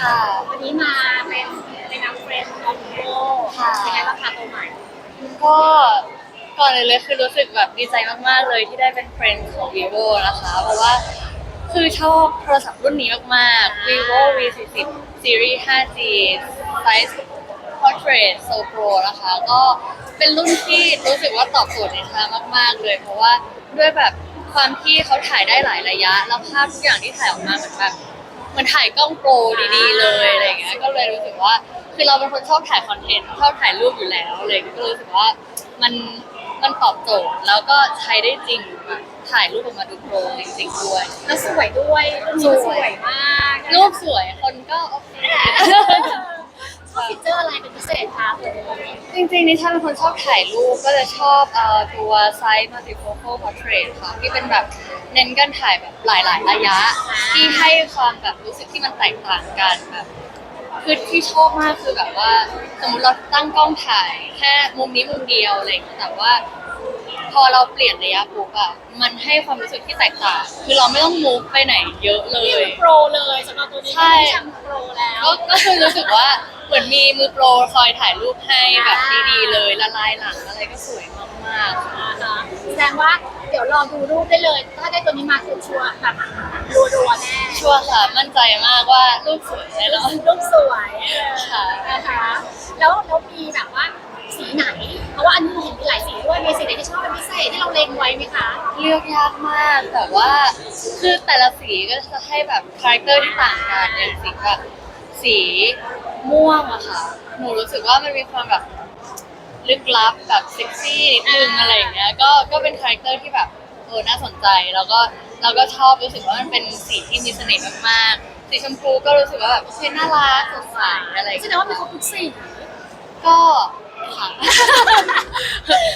ค่ะ วันนี้มาเป็นเป็นนักเฟรนด์ของโบค่ะ เป็นไงบ้างคะตัวใหม่ก็ก่อนอื่นเลยคือรู้สึกแบบดีใจมากๆเลยที่ได้เป็นเฟรนด์ของ vivo นะคะ เพราะว่าคือชอบโทรศัพท์รุ่นนี้มากๆ vivo v 4 0 series 5G size portrait so pro นะคะ ก็เป็นรุ่นที่รู้สึกว่าตอบโจทย์ในชามาก ๆ เลย เพราะว่าด้วยแบบความที่เขาถ่ายได้หลายระยะ แล้วภาพทุกอย่างที่ถ่ายออกมาเหมือนแบบเห มันถ่ายกล้องโปรดีๆเลยอะไรอย่างเงี้ยก็เลยรู้สึกว่า คือเราเป็นคนชอบถ่ายคอนเทนต์ชอบถ่ายรูปอยู่แล้วเลยก็รู้สึกว่ามันมันตอบโจทย์แล้วก็ใช้ได้จริงถ่ายรูปออกมาดูโปรจริงๆด้วยแล้วสวยด้วยรุ่นนี้สวยมาก รูปสวยคนก็โอเคชอบ ฟีเจอร์อะไรเป็นพิเศษคะตัวนี้จริงๆนิชาเป็นคนชอบถ่ายรูปก็จะชอบเอ่อตัวไซส์ multifocal portrait ค่ะที่เป็นแบบเน้นการถ่ายแบบหลายๆระยะ ที่ให้ความแบบรู้สึกที่มันแตกต่างกันแบบคือที่ชอบมากคือแบบว่า สมมติเราตั้งกล้องถ่ายแค่มุมนี้มุมเดียวอะไรอย่างเงี้ยแต่ว่า พอเราเปลี่ยนระยะปุ๊บอะมันให้ความรู้สึกที่แตกต่าง คือเราไม่ต้องมูฟไปไหนเยอะเลนี่ย คือโปรเลยสำหรับตัวนี้ใช่ ที่ทำโปรแล้ว ก็ก็คือรู้สึกว่าเหมือนมีมือโปรคอยถ่ายรูปให้แบบดีๆเลยละลายหลังอะไรก็สวยมากๆค่ะนะคะแสดงว่าเดี๋ยวรอดูรูปได้เลย ถ้าได้ตัวนี้มาคือชัวร์แบบรัวๆแน่ชัวร์ค่ะ มั่นใจมากว่ารูปสวยแน่นอนรูปสวยค่ะ นะคะแล้วแล้วมีแบบว่าสีไหนเพ ราะว่าอันนี้เห็นมีหลายสีด้วยมีสีไหนที่ชอบเป็นพิเศษที่เราเล็งไว้ไหมคะเลือกยากมากแต่ว่าคือแต่ละสีก็จะให้แบบคาแรคเตอร์ที่ต่างกันอย่างสีแบบสีม่วงอะค่ะหนูรู้สึกว่ามันมีความแบบลึกลับแบบเซ็กซี่นิดนึงอะไรอย่างเงี้ยก็ก็เป็นคาแรคเตอร์ที่แบบเออน่าสนใจแล้วก็เราก็ชอบรู้สึกว่ามันเป็นสีที่มีเสน่ห์มากๆสีชมพูก็รู้สึกว่าแบบโอเคน่ารักสดใสอะไรอย่างแสเงี้ยดงว่ามีครบทุกสีก็ค่ะ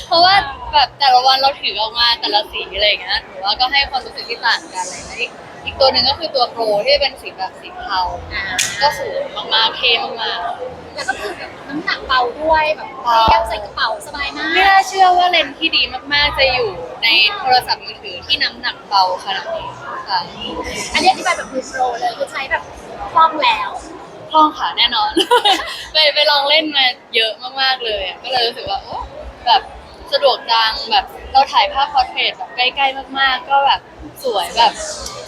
เพราะว่าแบบแต่ละวันเราถือออกมาแต่ละสีอะไรอย่างเงี้ยถือว่าก็ให้ความรู้สึกที่ต่างกันอะไรอย่างเลยอีกตัวหนึ่งก็คือตัวโปรที่เป็นสีแบบสีเทาอ่าก็สวยมากๆเท่มากแล้วก็คือแบบน้ำหนักเบาด้วยแบบเรียบใส่กระเป๋าสบายมาๆกไม่น่าเชื่อว่าเลนส์ที่ดีมากๆ จะอยู่ในโทรศัพท์มือถือที่น้ำหนักเบาขนาดนี้ค่ะอันนี้อธิบายแบบมือโปรเลยคือใช้แบบคล่องแล้ว คล่องค่ะแน่นอน ไปไปลองเล่นมาเยอะมากๆเลยอะก็เลยรู้สึกว่าโอ้แบบสะดวกจังแบบเราถ่ายภาพพอร์เทรตแบบใกล้ๆมากๆ ก็แบบสวยแบบ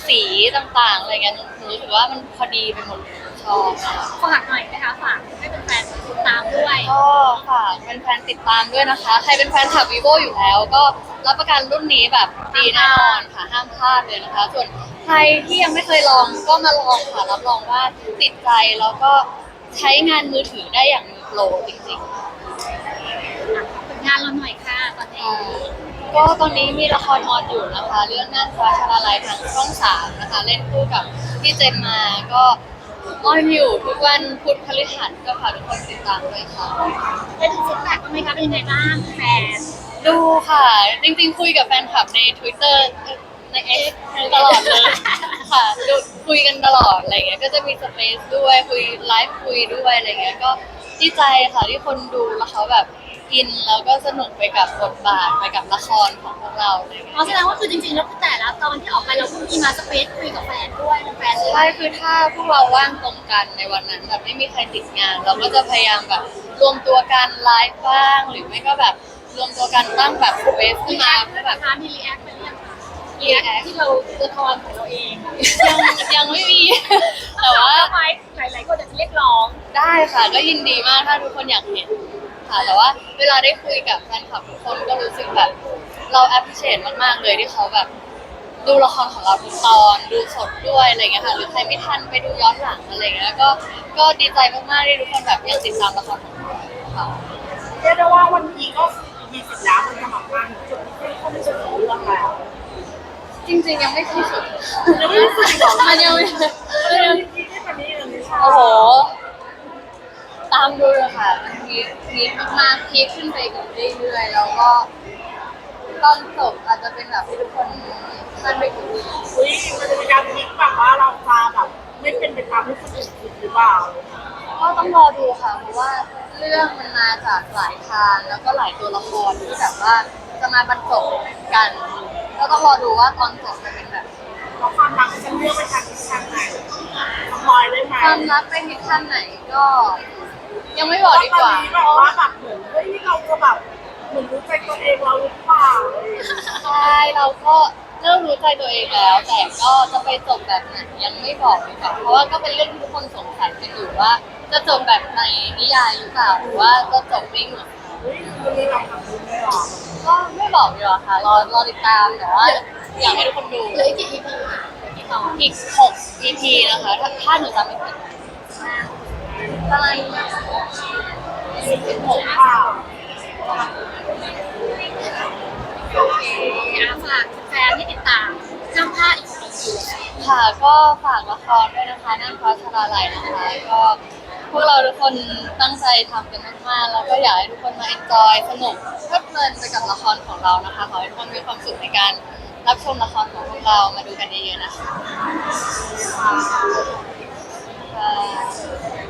สีต่างๆอะไรเงี้ยหนูรู้สึกว่ามันพอดีไปหมดเลย ชอบมากฝากหน่อยนะคะฝากให้เป็นแฟนๆติดตามด้วยก็ฝากเป็นแฟนๆติดตามด้วยนะคะ ใครเป็นแฟนคลับ vivo อยู่แล้ว ก็รับประกันรุ่นนี้แบบดีแน่นอนค่ะห้ามพลาดเลยนะคะ ส่วนใครที่ยังไม่เคยลองก็มาลองค่ะรับรองว่าติดใจแล้วก็ใช้งานมือถือได้อย่างมือโปรจริงๆ ผลงานเราหน่อยค่ะตอนนี้ก็ตอนนี้มีละครออนอยู่นะคะ เรื่องน่านฟ้าชาลาลัยทางช่องสามนะคะ เล่นคู่กับพี่เจมมาก็ ออนอยู่ทุกวันพุธพฤหัสก็ฝากทุกคนติดตามด้วยค่ะ ได้ดูฟีดแบ็กบ้างไหมคะเป็นยังไงบ้างแฟนดูค่ะ จริงๆ คุยกับแฟนคลับใน Twitter ใน X ตลอดเลยค่ะดูคุยกันตลอดอะไรเงี้ยก็จะมีสเปซด้วยคุยไลฟ์คุยด้วยอะไรเงี้ยก็ดีใจค่ะที่คนดูแล้วเขาแบบ อินแล้วก็สนุกไปกับบทบาทไปกับละครของพวกเราอะไรเงี้ยอ๋อแสดงว่าคือจริงๆแล้วคือแต่ละตอนที่ออกไปเราก็มีมาสเปซคุยกับแฟนด้วยเป็นแฟนเลยใช่คือถ้าพวกเราว่างตรงกันในวันนั้นแบบไม่มีใครติดงาน เราก็จะพยายามแบบรวมตัวกันไลฟ์บ้าง หรือไม่ก็แบบรวมตัวกันตั้งแบบเฟซขึ้นมาเพื่อแบบคะมีรีแอคไปเรียงค่ะรีแอคที่เราตัวทอนของเราเองยังยังไม่มี แต่ว่าทำไมหลายๆคนอาจจะเรียกร้องได้ค่ะก็ยินดีมากถ้าทุกคนอยากเห็น ค่ะ แต่ว่าเวลาได้คุยกับแฟนคลับทุกคนก็รู้สึกแบบเรา appreciate มากๆเลยที่เขาแบบดูละครของเราทุกตอนดูสดด้วยอะไรเงี้ยค่ะหรือใครไม่ทันไปดูย้อนหลังอะไรเงี้ยก็ก็ดีใจมากๆที่ทุกคนแบบยังติดตามละครของเราค่ะเรียกได้ว่าวันนี้ก็มีสิทธิ์แล้วมันจะมาบ้านจุดที่เข้าไปสุดของเรื่องแล้วจริงๆยังไม่ที่สุดยังไม่รู้สึกหรอมันยังไม่เรื่องที่ที่วันนี้เลยค่ะโอ้โห ตามดูเลยค่ะมันพีคพีคมากๆพีคขึ้นไปกันเรื่อยๆ แล้วก็ตอนจบอาจจะเป็นแบบที่ทุกคนคาดไม่ถึงอุ้ยมันจะมีการพลิกแบบว่าเราจะแบบไม่เป็นไปตามที่คนอื่นคิดหรือเปล่าก็ต้องรอดูค่ะ เพราะว่าเรื่องมันมาจากหลายทางแล้วก็หลายตัวละครที่แบบว่าจะมาบรรจบกัน ก็ต้องรอดูว่าตอนจบจะเป็นแบบไหนเราความรักจะเลือกไปทางทิศทางไหนสปอยได้ไหมโความรักไปทิศทางไหนก็ ยังไม่บอกดีกว่า ตอนนี้แบบว่าแบบเหมือนเฮ้ยเราจะแบบเหมือนรู้ใจตัวเองเราหรือเปล่าใช่เราก็เริ่มรู้ใจตัวเองแล้ว แต่ก็จะไปจบแบบไหนยังไม่บอกดีกว่าเพราะว่าก็เป็นเรื่องที่ทุกคนสงสัยกันอยู่ว่า จะจบแบบในนิยายหรือเปล่าหรือว่าจะจบไม่เหมือนเฮ้ยคือมีแบบแบบนี้ไม่หรอก็ไม่บอกดีกว่าค่ะรอรอติดตามแต่ว่าอยากให้ทุกคนดูเหลืออีกกี่ EP ค่ะเหลือกี่ตอนอีก6 EP นะคะถ้าถ้าหนูจำไม่ผิด ประมาณหกข่าโอเคอะฝากแฟนที่ติดตามห้ามพลาอีก EP ค่ะก็ฝากละครด้วยนะคะนั่นเพราะชลาลัยนะคะ ก็พวกเราทุกคนตั้งใจทำกันมากๆแล้วก็อยากให้ทุกคนมา enjoy สนุกเพลิดเพลินไปกับละครของเรานะคะขอให้ทุกคนมีความสุขในการรับชมละครของพวกเรามาดูกันเยอะๆนะคะค่ะ